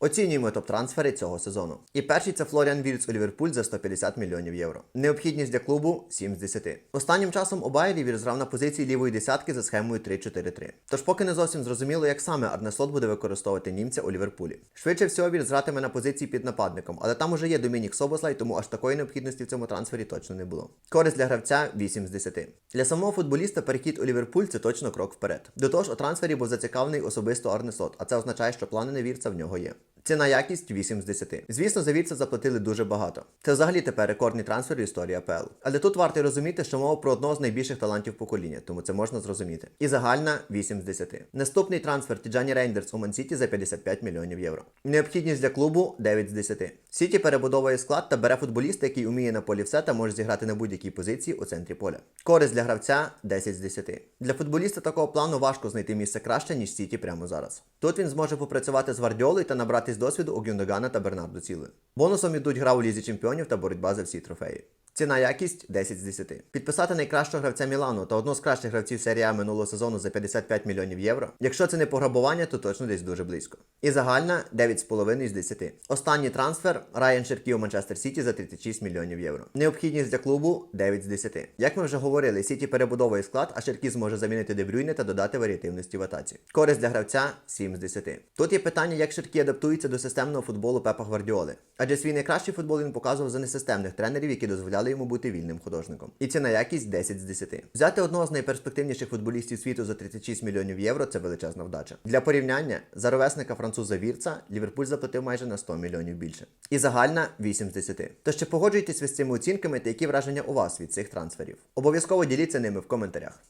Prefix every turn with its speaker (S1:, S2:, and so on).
S1: Оцінюємо топ-трансфери цього сезону. І перший це Флоріан Вільц у Ліверпуль за 150 мільйонів євро. Необхідність для клубу 7 з 10. Останнім часом у Байері Вільц грав на позиції лівої десятки за схемою 3-4-3. Тож поки не зовсім зрозуміло, як саме Арне Слот буде використовувати німця у Ліверпулі. Швидше всього Вільц гратиме на позиції під нападником, але там уже є Домінік Собослай, тому аж такої необхідності в цьому трансфері точно не було. Користь для гравця 8 з 10. Для самого футболіста перехід у Ліверпуль це точно крок вперед. До того ж, у трансфері був зацікавлений особисто Арне Слот, а це означає, що плани на вірца в нього є. Ціна якість 8 з 10. Звісно, за вільса заплатили дуже багато. Це взагалі тепер рекордний трансфер в історії АПЛ. Але тут варто розуміти, що мова про одного з найбільших талантів покоління, тому це можна зрозуміти. І загальна 8 з 10. Наступний трансфер Тіджані Рейндерс у Мансіті за 55 мільйонів євро. Необхідність для клубу 9 з 10. Сіті перебудовує склад та бере футболіста, який уміє на полі все та може зіграти на будь-якій позиції у центрі поля. Користь для гравця 10 з 10. Для футболіста такого плану важко знайти місце краще, ніж Сіті прямо зараз. Тут він зможе попрацювати з Гвардіолою та набратись досвіду у Гюндогана та Бернарду Ціли. Бонусом ідуть гра у лізі чемпіонів та боротьба за всі трофеї. Ціна якість 10 з 10. Підписати найкращого гравця Мілану та одного з кращих гравців серії А минулого сезону за 55 мільйонів євро. Якщо це не пограбування, то точно десь дуже близько. І загальна 9,5 з 10. Останній трансфер Райан Шеркі у Манчестер Сіті за 36 мільйонів євро. Необхідність для клубу 9 з 10. Як ми вже говорили, Сіті перебудовує склад, а Шеркі зможе замінити Дебрюйне та додати варіативності в атаці. Користь для гравця 7 з 10. Тут є питання, як Шеркі адаптується до системного футболу Пепа Гвардіоли. Адже свій найкращий футбол він показував за несистемних тренерів, які дозволяли йому бути вільним художником. І ціна якість 10 з 10. Взяти одного з найперспективніших футболістів світу за 36 мільйонів євро це величезна вдача. Для порівняння за ровесника француза Вірца Ліверпуль заплатив майже на 100 мільйонів більше. І загальна 8 з 10. Тож чи погоджуєтесь ви з цими оцінками та які враження у вас від цих трансферів? Обов'язково діліться ними в коментарях.